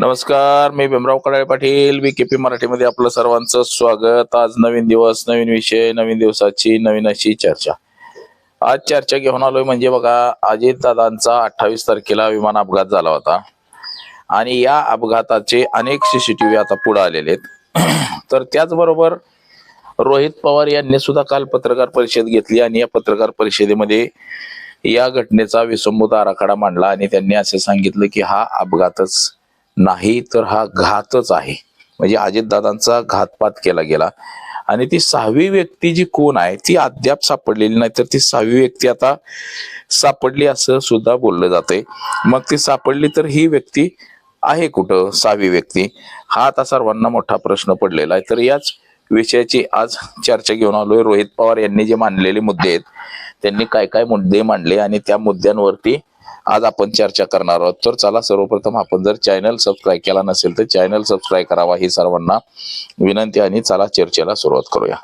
नमस्कार मी Bhimrao Kadale Patil B K P मराठीमध्ये आपलं सर्वांचं स्वागत. आज नवीन दिवस नवीन विषय नवीन दिवसाची नवीन अशी चर्चा. आज चर्चा घेऊन आलोय म्हणजे बघा अजित दादांचा अठ्ठावीस तारखेला विमान अपघात झाला होता. आणि या अपघाताचे अनेक सीसीटीव्ही आता पुढे आलेले आहेत. तर त्याचबरोबर रोहित पवार यांनी सुद्धा काल पत्रकार परिषद घेतली आणि या पत्रकार परिषदेमध्ये या घटनेचा विसंबूत आराखडा मांडला आणि त्यांनी असे सांगितलं की हा अपघातच नाही तर हा घातच आहे. म्हणजे अजितदादांचा घातपात केला गेला. आणि ती सहावी व्यक्ती जी कोण आहे ती अद्याप सापडलेली नाही. तर ती सहावी व्यक्ती आता सापडली असं सुद्धा बोललं जाते मग ती सापडली तर ही व्यक्ती आहे कुठं? सहावी व्यक्ती. हा आता सर्वांना मोठा प्रश्न पडलेला आहे. तर याच विषयाची आज चर्चा घेऊन आलोय. रोहित पवार यांनी जे मांडलेले मुद्दे आहेत त्यांनी काय काय मुद्दे मांडले आणि त्या मुद्द्यांवरती आज आपण चर्चा करणार आहोत. तर चला सर्वप्रथम आपण जर चॅनल सबस्क्राईब केला नसेल तर चॅनल सबस्क्राईब करावा ही सर्वांना विनंती आणि चला चर्चेला सुरुवात करूया.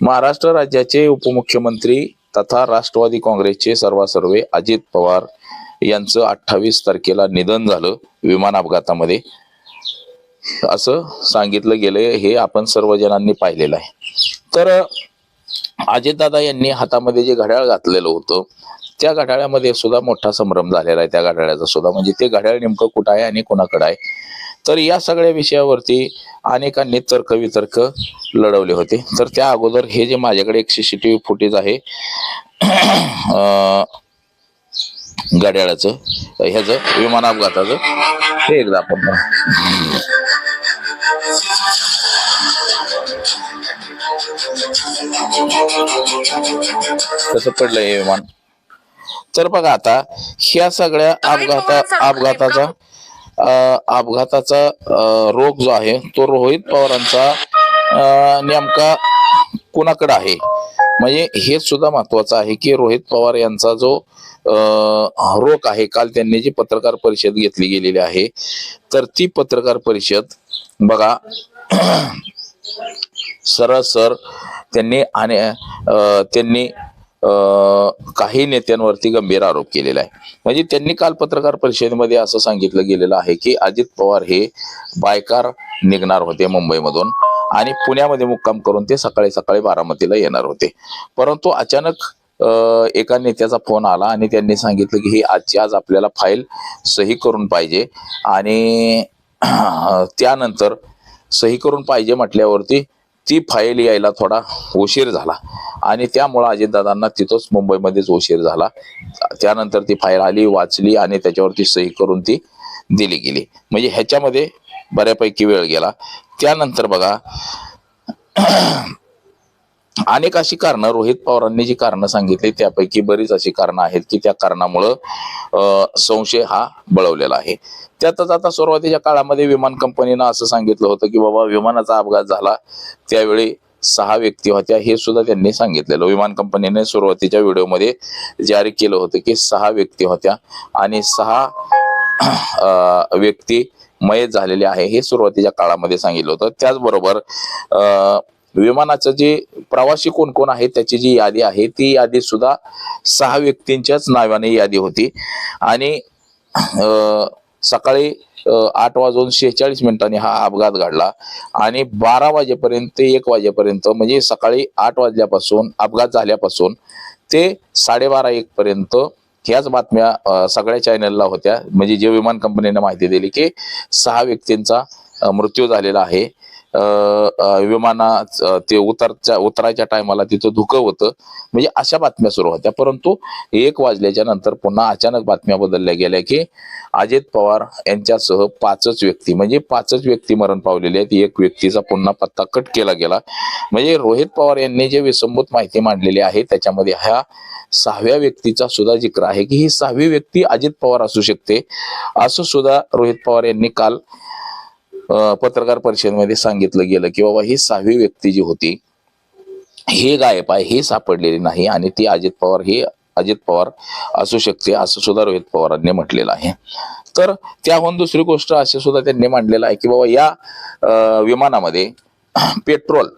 महाराष्ट्र राज्याचे उपमुख्यमंत्री तथा राष्ट्रवादी काँग्रेसचे सर्वासर्वे अजित पवार यांचं अठ्ठावीस तारखेला निधन झालं विमान अपघातामध्ये असं सांगितलं गेलंय हे आपण सर्वजणांनी पाहिलेलं आहे. तर अजितदादा यांनी हातामध्ये जे घड्याळ घातलेलं होतं त्या घड्याळामध्ये सुद्धा मोठा संभ्रम झालेला आहे त्या घड्याळाचा सुद्धा. म्हणजे ते घड्याळ नेमकं कुठं आहे आणि कोणाकडे आहे? तर या सगळ्या विषयावरती अनेकांनी तर्कवितर्क लढवले होते. तर त्या अगोदर हे जे माझ्याकडे एक C C T V footage आहे घड्याळाचं ह्याचं विमान अपघाताचं हे एकदा आपण कसं पडलं हे विमान? तर बघा आता ह्या सगळ्या अपघाता अपघाताचा अपघाताचा रोग जो आहे तो रोहित पवारांचा नेमका कुणाकडे आहे? म्हणजे हे सुद्धा महत्वाचं आहे की रोहित पवार यांचा जो रोग आहे काल त्यांनी जी पत्रकार परिषद घेतली गेलेली आहे तर ती पत्रकार परिषद बघा सरळ सर त्यांनी आणि त्यांनी काही नेत्यांवरती गंभीर आरोप केलेला आहे. म्हणजे त्यांनी काल पत्रकार परिषदेमध्ये असं सांगितलं गेलेलं आहे की अजित पवार हे बायकार निघणार होते मुंबईमधून आणि पुण्यामध्ये मुक्काम करून ते सकाळी सकाळी बारामतीला येणार होते. परंतु अचानक एका नेत्याचा फोन आला आणि त्यांनी सांगितलं की ही आजची आज आपल्याला फाईल सही करून पाहिजे आणि त्यानंतर सही करून पाहिजे म्हटल्यावरती ती फाईल यायला थोडा उशीर झाला. आणि त्यामुळं अजितदादांना तिथंच मुंबईमध्येच उशीर झाला. त्यानंतर ती फाईल आली वाचली आणि त्याच्यावरती सही करून ती दिली गेली. म्हणजे ह्याच्यामध्ये बऱ्यापैकी वेळ गेला. त्यानंतर बघा अनेक अशी कारणं रोहित पवारांनी जी कारणं सांगितली त्यापैकी बरीच अशी कारणं आहेत की त्या कारणामुळं संशय हा बळवलेला आहे. त्यातच आता सुरुवातीच्या काळामध्ये विमान कंपनीनं असं सांगितलं होतं की बाबा विमानाचा अपघात झाला त्यावेळी सहा व्यक्ती होत्या हे सुद्धा त्यांनी सांगितलेलं. विमान कंपनीने सुरुवातीच्या व्हिडिओमध्ये जारी केलं होतं की सहा व्यक्ती होत्या आणि सहा व्यक्ती मयत झालेले आहे हे सुरुवातीच्या काळामध्ये सांगितलं होतं. त्याचबरोबर अं, विमानाचं जे प्रवासी कोण कोण आहेत त्याची जी यादी आहे ती यादी सुद्धा सहा व्यक्तींच्याच नावाने यादी होती. आणि सकाळी आठ वाजून शेहेचाळीस मिनिटांनी हा अपघात घडला. आणि बारा वाजेपर्यंत ते एक वाजेपर्यंत म्हणजे सकाळी आठ वाजल्यापासून अपघात झाल्यापासून ते साडेबारा एक पर्यंत ह्याच बातम्या सगळ्या चॅनलला होत्या. म्हणजे जे विमान कंपनीने माहिती दिली की सहा व्यक्तींचा मृत्यू झालेला आहे. विमाना ते उतरच्या उतरायच्या टायमाला तिथं धुकं होतं. म्हणजे अशा बातम्या सुरू होत्या. परंतु एक वाजल्याच्या नंतर पुन्हा अचानक बातम्या बदलल्या गेल्या की अजित पवार यांच्यासह पाचच व्यक्ती म्हणजे पाचच व्यक्ती मरण पावलेले आहेत. एक व्यक्तीचा पुन्हा पत्ता कट केला गेला. म्हणजे रोहित पवार यांनी जे विसंबूत माहिती मांडलेली आहे त्याच्यामध्ये ह्या सहाव्या व्यक्तीचा सुद्धा जिक्र आहे की ही सहावी व्यक्ती अजित पवार असू शकते. असं सुद्धा रोहित पवार यांनी काल पत्रकार परिषदेमध्ये सांगितलं गेलं की बाबा ही सहावी व्यक्ती जी होती हे गायब आहे हे सापडलेली नाही आणि ती अजित पवार हे अजित पवार असू शकते असं सुद्धा रोहित पवारांनी म्हटलेलं आहे. तर त्याहून दुसरी गोष्ट अशी सुद्धा त्यांनी मांडलेलं आहे की बाबा या विमानामध्ये पेट्रोल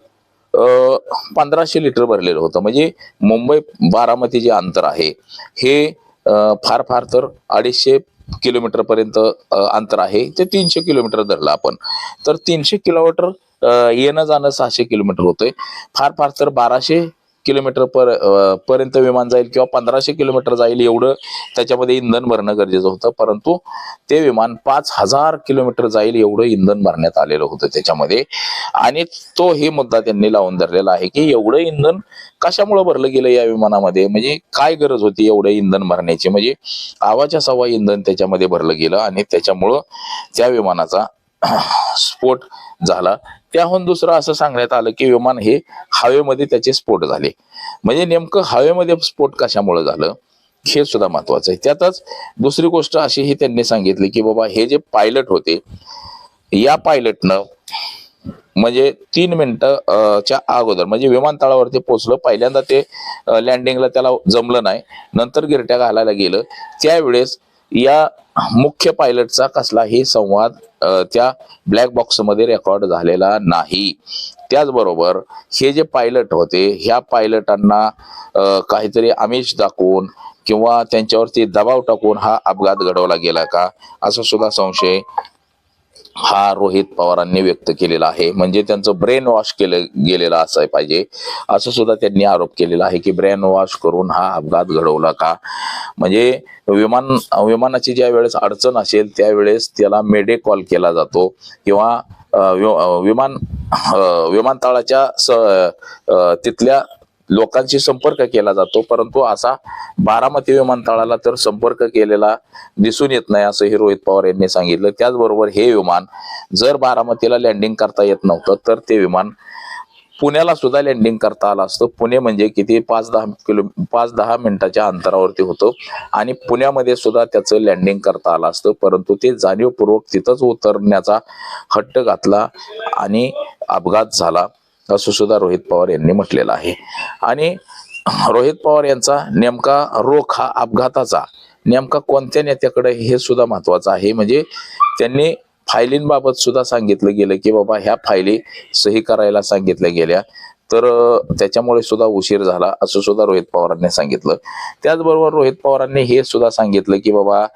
पंधराशे लिटर भरलेलं होतं. म्हणजे मुंबई बारामती जे अंतर आहे हे फार फार तर अडीचशे किलोमीटर पर्यंत अंतर आहे. ते तीनशे किलोमीटर धरलं आपण. तर तीनशे किलोमीटर येणं जाणं सहाशे किलोमीटर होतंय. फार फार तर बाराशे किलोमीटर पर पर्यंत विमान जाईल किंवा पंधराशे किलोमीटर जाईल एवढं त्याच्यामध्ये इंधन भरणं गरजेचं होतं. परंतु ते विमान पाच हजार किलोमीटर जाईल एवढं इंधन भरण्यात आलेलं होतं त्याच्यामध्ये. आणि तो हे मुद्दा त्यांनी लावून धरलेला आहे की एवढं इंधन कशामुळे भरलं गेलं या विमानामध्ये? म्हणजे काय गरज होती एवढं इंधन भरण्याची? म्हणजे आवाच्या सवा इंधन त्याच्यामध्ये भरलं गेलं आणि त्याच्यामुळं त्या विमानाचा स्फोट झाला. त्याहून दुसरं असं सांगण्यात आलं की विमान हे हवेमध्ये त्याचे स्फोट झाले. म्हणजे नेमकं हवेमध्ये स्फोट कशामुळे झालं हे सुद्धा महत्वाचं आहे. त्यातच दुसरी गोष्ट अशीही त्यांनी सांगितली की बाबा हे जे पायलट होते या पायलटनं म्हणजे तीन मिनिटं च्या अगोदर म्हणजे विमानतळावरती पोहोचलं. पहिल्यांदा ते लँडिंगला त्याला जमलं नाही. नंतर गिरट्या घालायला गेलं. त्यावेळेस या मुख्य पायलटचा कसलाही संवाद त्या ब्लॅक बॉक्समध्ये रेकॉर्ड झालेला नाही. त्याचबरोबर हे जे पायलट होते ह्या पायलटांना काहीतरी आमिष दाखवून किंवा त्यांच्यावरती दबाव टाकून हा अपघात घडवला गेला का? असा सुद्धा संशय हा रोहित पवारांनी व्यक्त केलेला आहे. म्हणजे त्यांचं ब्रेन वॉश केलं गेलेलं असाय पाहिजे. असं सुद्धा त्यांनी आरोप केलेला आहे की ब्रेन वॉश करून हा अपघात घडवला का? म्हणजे विमान विमानाची ज्या वेळेस अडचण असेल त्यावेळेस त्याला मेडे कॉल केला जातो. किंवा वि- विमान विमानतळाच्या स तिथल्या लोकांशी संपर्क केला जातो परंतु असा बारामती विमानतळाला तर संपर्क केलेला दिसून येत नाही असं हे रोहित पवार यांनी सांगितलं. त्याचबरोबर हे विमान जर बारामतीला लँडिंग करता येत नव्हतं तर ते विमान पुण्याला सुद्धा लँडिंग करता आलं असतं. पुणे म्हणजे किती? पाच दहा किलो पाच दहा मिनिटाच्या अंतरावरती होतं. आणि पुण्यामध्ये सुद्धा त्याचं लँडिंग करता आलं असतं. परंतु ते जाणीवपूर्वक तिथंच उतरण्याचा हट्ट घातला आणि अपघात झाला. असं सुद्धा रोहित पवार यांनी म्हटलेलं आहे. आणि रोहित पवार यांचा नेमका रोख हा अपघाताचा नेमका कोणत्या नेत्याकडे हे सुद्धा महत्वाचं आहे? म्हणजे त्यांनी फायलींबाबत सुद्धा सांगितलं गेलं की बाबा ह्या फायली सही करायला सांगितल्या गेल्या. तर त्याच्यामुळे सुद्धा उशीर झाला असं सुद्धा रोहित पवारांनी सांगितलं. त्याचबरोबर रोहित पवारांनी हे सुद्धा सांगितलं की बाबा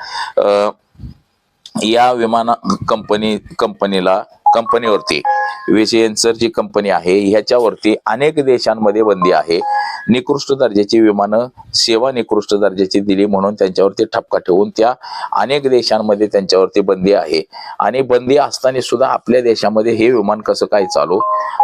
या विमान कंपनी कंपनीला कंपनीवरती. विशेन्सर जी कंपनी आहे ह्याच्यावरती अनेक देशांमध्ये बंदी आहे. निकृष्ट दर्जाची विमानं सेवा निकृष्ट दर्जाची दिली म्हणून त्यांच्यावरती ठपका ठेवून त्या अनेक देशांमध्ये त्यांच्यावरती बंदी आहे. आणि बंदी असताना सुद्धा आपल्या देशामध्ये हे विमान कसं काय चालू?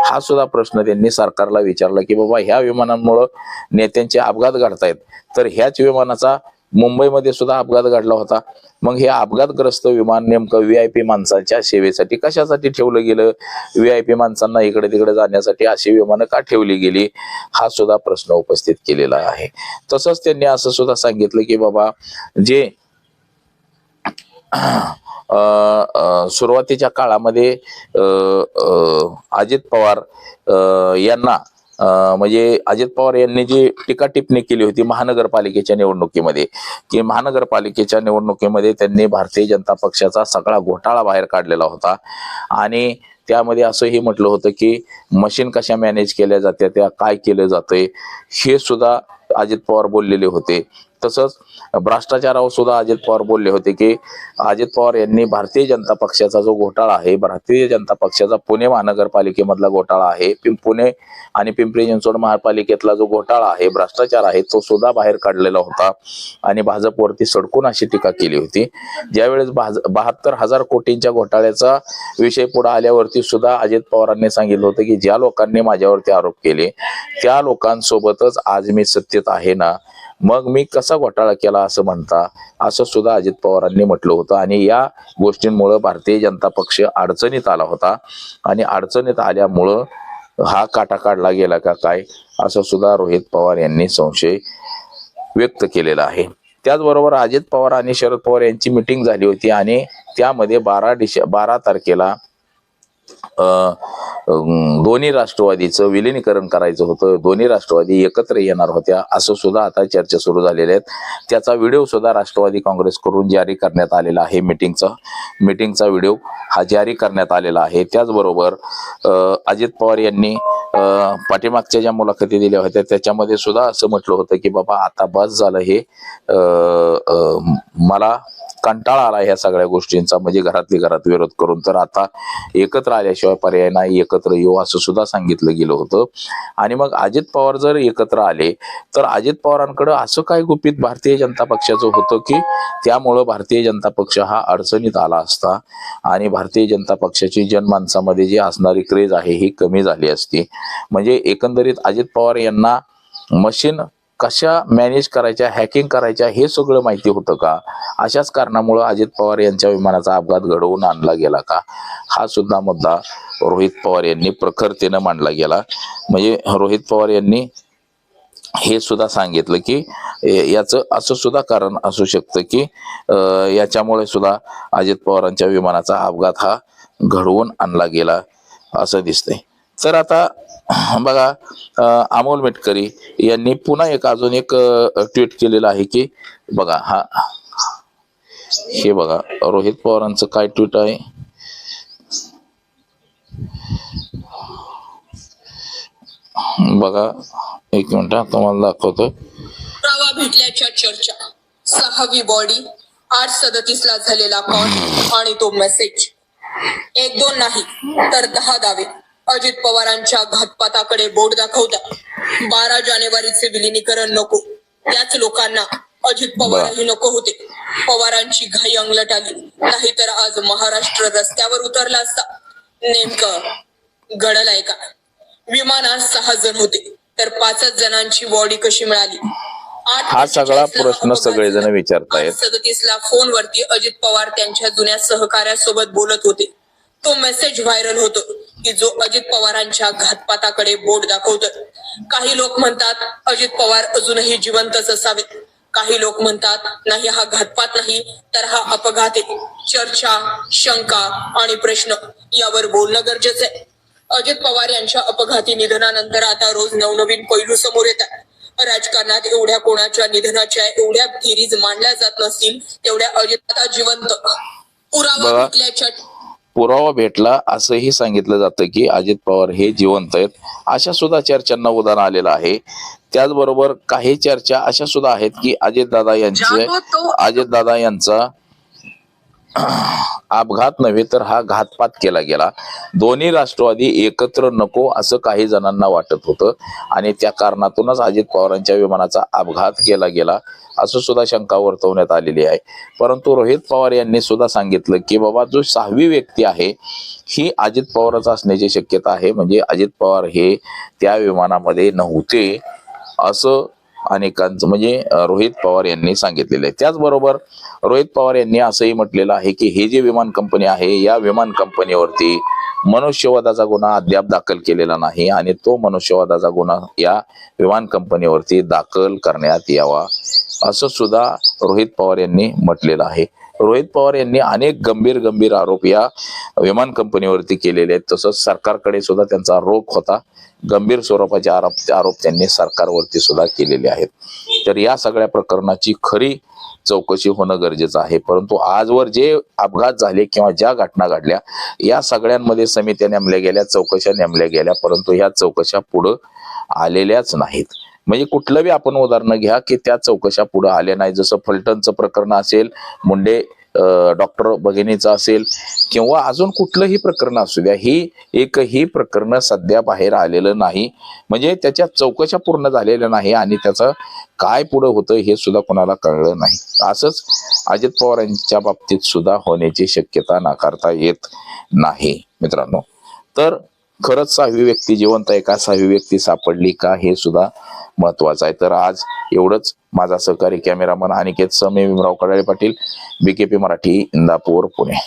हा सुद्धा प्रश्न त्यांनी सरकारला विचारला की बाबा ह्या विमानांमुळं नेत्यांचे अपघात घडतायत. तर ह्याच विमानाचा मुंबईमध्ये सुद्धा अपघात घडला होता. मग हे अपघातग्रस्त विमान नेमकं व्ही आय पी माणसांच्या सेवेसाठी कशासाठी ठेवलं गेलं? व्ही आय पी माणसांना इकडे तिकडे जाण्यासाठी अशी विमानं का ठेवली गेली? हा सुद्धा प्रश्न उपस्थित केलेला आहे. तसंच त्यांनी असं सुद्धा सांगितलं की बाबा जे सुरुवातीच्या काळामध्ये अजित पवार यांना म्हणजे अजित पवार यांनी जी टीका टिप्पणी केली होती महानगरपालिकेच्या निवडणुकीमध्ये की महानगरपालिकेच्या निवडणुकीमध्ये त्यांनी भारतीय जनता पक्षाचा सगळा घोटाळा बाहेर काढलेला होता. आणि त्यामध्ये असंही म्हटलं होतं की मशीन कशा मॅनेज केल्या जात्या त्या काय केलं जातंय हे सुद्धा अजित पवार बोललेले होते. तसंच भ्रष्टाचारावर सुद्धा अजित पवार बोलले होते की अजित पवार यांनी भारतीय जनता पक्षाचा जो घोटाळा आहे भारतीय जनता पक्षाचा पुणे महानगरपालिकेमधला घोटाळा आहे पुणे आणि पिंपरी चिंचवड महापालिकेतला जो घोटाळा आहे भ्रष्टाचार आहे तो सुद्धा बाहेर काढलेला होता आणि भाजपवरती सडकून अशी टीका केली होती. ज्यावेळेस भाज बहात्तर हजार कोटींच्या घोटाळ्याचा विषय पुढे आल्यावरती सुद्धा अजित पवारांनी सांगितलं होतं की ज्या लोकांनी माझ्यावरती आरोप केले त्या लोकांसोबतच आज मी सत्तेत आहे ना मग मी कसा घोटाळा केला असं म्हणता असं सुद्धा अजित पवारांनी म्हटलं होतं. आणि या गोष्टींमुळं भारतीय जनता पक्ष अडचणीत आला होता. आणि अडचणीत आल्यामुळं हा काटा काढला गेला का काय असं सुद्धा रोहित पवार यांनी संशय व्यक्त केलेला आहे. त्याचबरोबर अजित पवार आणि शरद पवार यांची मिटिंग झाली होती. आणि त्यामध्ये बारा डिसे बारा तारखेला दोन्ही राष्ट्रवादीचं विलिनीकरण करायचं होतं. दोन्ही राष्ट्रवादी एकत्र येणार होत्या. असं सुद्धा आता चर्चा सुरू झालेल्या आहेत. त्याचा व्हिडिओ सुद्धा राष्ट्रवादी काँग्रेसकडून जारी करण्यात आलेला आहे मिटिंगचा. मिटिंगचा व्हिडिओ हा जारी करण्यात आलेला आहे. त्याचबरोबर अजित पवार यांनी पाठीमागच्या ज्या मुलाखती दिल्या होत्या त्याच्यामध्ये सुद्धा असं म्हटलं होतं की बाबा आता बस झालं हे. मला कंटाळा आला ह्या सगळ्या गोष्टींचा म्हणजे घरातली घरात विरोध करून. तर आता एकत्र आल्याशिवाय पर्याय नाही एकत्र येऊ असं सुद्धा सांगितलं गेलं होतं. आणि मग अजित पवार जर एकत्र आले तर अजित पवारांकडे असं काय गुपित भारतीय जनता पक्षाचं होतं की त्यामुळं भारतीय जनता पक्ष हा अडचणीत आला असता आणि भारतीय जनता पक्षाची जनमानसामध्ये जी असणारी क्रेज आहे ही कमी झाली असती. म्हणजे एकंदरीत अजित पवार यांना मशीन कशा मॅनेज करायच्या हॅकिंग करायच्या हे सगळं माहिती होतं का? अशाच कारणामुळं अजित पवार यांच्या विमानाचा अपघात घडवून आणला गेला का? हा सुद्धा मुद्दा रोहित पवार यांनी प्रखरतेनं मांडला गेला. म्हणजे रोहित पवार यांनी हे सुद्धा सांगितलं की याचं असं सुद्धा कारण असू शकतं की याच्यामुळे सुद्धा अजित पवारांच्या विमानाचा अपघात हा घडवून आणला गेला असं दिसतंय. तर आता बघा अमोल मेटकरी यांनी पुन्हा एक अजून एक ट्विट केलेलं आहे की बघा हा हे बघा रोहित पवारांचं काय ट्विट आहे? बघा एक मिनिट हा, तुम्हाला दाखवतो. पुरावा भेटल्याच्या चर्चा. सहावी बॉडी आठ सदतीस ला झालेला कॉल आणि तो मेसेज एक दोन नाही तर दहा दावे. अजित पवारांच्या घातपाताकडे बोट दाखवता. बारा जानेवारीचे विलिनीकरण नको. त्याच लोकांना अजित पवारही नको होते. पवारांची घाई अंगलट आली. नाहीतर आज महाराष्ट्र रस्त्यावर उतरला असता. नेमकं घडलंय का? विमानात सहा जण होते. तर पाचच जणांची बॉडी कशी मिळाली? आठ हा सगळा प्रश्न सगळेजण. विचारतायत. आठ सदतीसला फोनवरती अजित पवार त्यांच्या जुन्या सहकार्यासोबत बोलत होते. तो मेसेज व्हायरल होतो की जो अजित पवारांच्या घातपाताकडे बोट दाखवतोय. काही लोक म्हणतात अजित पवार अजूनही जिवंतच असावेत काही लोक म्हणतात नाही हा घातपात नाही तर हा अपघात आहे. चर्चा शंका आणि प्रश्न यावर बोलणं गरजेचं आहे. अजित पवार यांच्या अपघाती निधनानंतर आता रोज नवनवीन पैलू समोर येतात राजकारणात एवढ्या कोणाच्या निधनाच्या एवढ्या थिरीज मांडल्या जात नसतील तेवढ्या अजित आता जिवंत. पुरावा बघा. पुरावा भेटला असंही सांगितलं जातं की अजित पवार हे जिवंत आहेत. अशा सुद्धा चर्चांना उदाहरण आलेलं आहे. त्याचबरोबर काही चर्चा अशा सुद्धा आहेत की अजितदादा यांचे अजितदादा यांचा अपघात नव्हे तर हा घातपात केला गेला. दोन्ही राष्ट्रवादी एकत्र नको असं काही जणांना वाटत होतं आणि त्या कारणातूनच अजित पवारांच्या विमानाचा अपघात केला गेला. असं सुद्धा शंका वर्तवण्यात आलेली आहे. परंतु रोहित पवार यांनी सुद्धा सांगितलं की बाबा जो सहावी व्यक्ती आहे ही अजित पवारच असण्याची शक्यता आहे. म्हणजे अजित पवार हे त्या विमानामध्ये नव्हते असं अनेकांचं म्हणजे रोहित पवार यांनी सांगितलेलं आहे. त्याचबरोबर रोहित पवार यांनी असंही म्हटलेलं आहे की हे जे विमान कंपनी आहे या विमान कंपनीवरती मनुष्यवादाचा गुन्हा अद्याप दाखल केलेला नाही आणि तो मनुष्यवादाचा गुन्हा या विमान कंपनीवरती दाखल करण्यात यावा असं सुद्धा रोहित पवार यांनी म्हटलेलं आहे. रोहित पवार यांनी अनेक गंभीर गंभीर आरोप या विमान कंपनीवरती केलेले आहेत. तसंच सरकारकडे सुद्धा त्यांचा आरोप होता. गंभीर स्वरूपाचे आरोप आरोप त्यांनी सरकारवरती सुद्धा केलेले आहेत. तर या सगळ्या प्रकरणाची खरी चौकशी होणं गरजेचं आहे. परंतु आजवर जे अपघात झाले किंवा ज्या घटना घडल्या या सगळ्यांमध्ये समित्या नेमल्या गेल्या चौकशा नेमल्या गेल्या परंतु ह्या चौकशा पुढं आलेल्याच नाहीत. म्हणजे कुठलं बी आपण उदाहरणं घ्या की त्या चौकशा पुढे आल्या नाही. जसं फलटणचं प्रकरण असेल मुंडे डॉक्टर भगिनीचं असेल किंवा अजून कुठलंही प्रकरण असू द्या ही एकही प्रकरण सध्या बाहेर आलेलं नाही. म्हणजे त्याच्या चौकशा पूर्ण झालेल्या नाही आणि त्याचं काय पुढं होतं हे सुद्धा कोणाला कळलं नाही. असंच अजित पवार यांच्या बाबतीत सुद्धा होण्याची शक्यता नाकारता येत नाही मित्रांनो. तर खरंच सहावी व्यक्ती जिवंत आहे का? सहावी व्यक्ती सापडली का? हे सुद्धा महत्वाचं आहे. तर आज एवढंच. माझा सहकारी कॅमेरामन अनिकेत समे भीमराव कडाळे पाटील बीकेपी मराठी इंदापूर पुणे.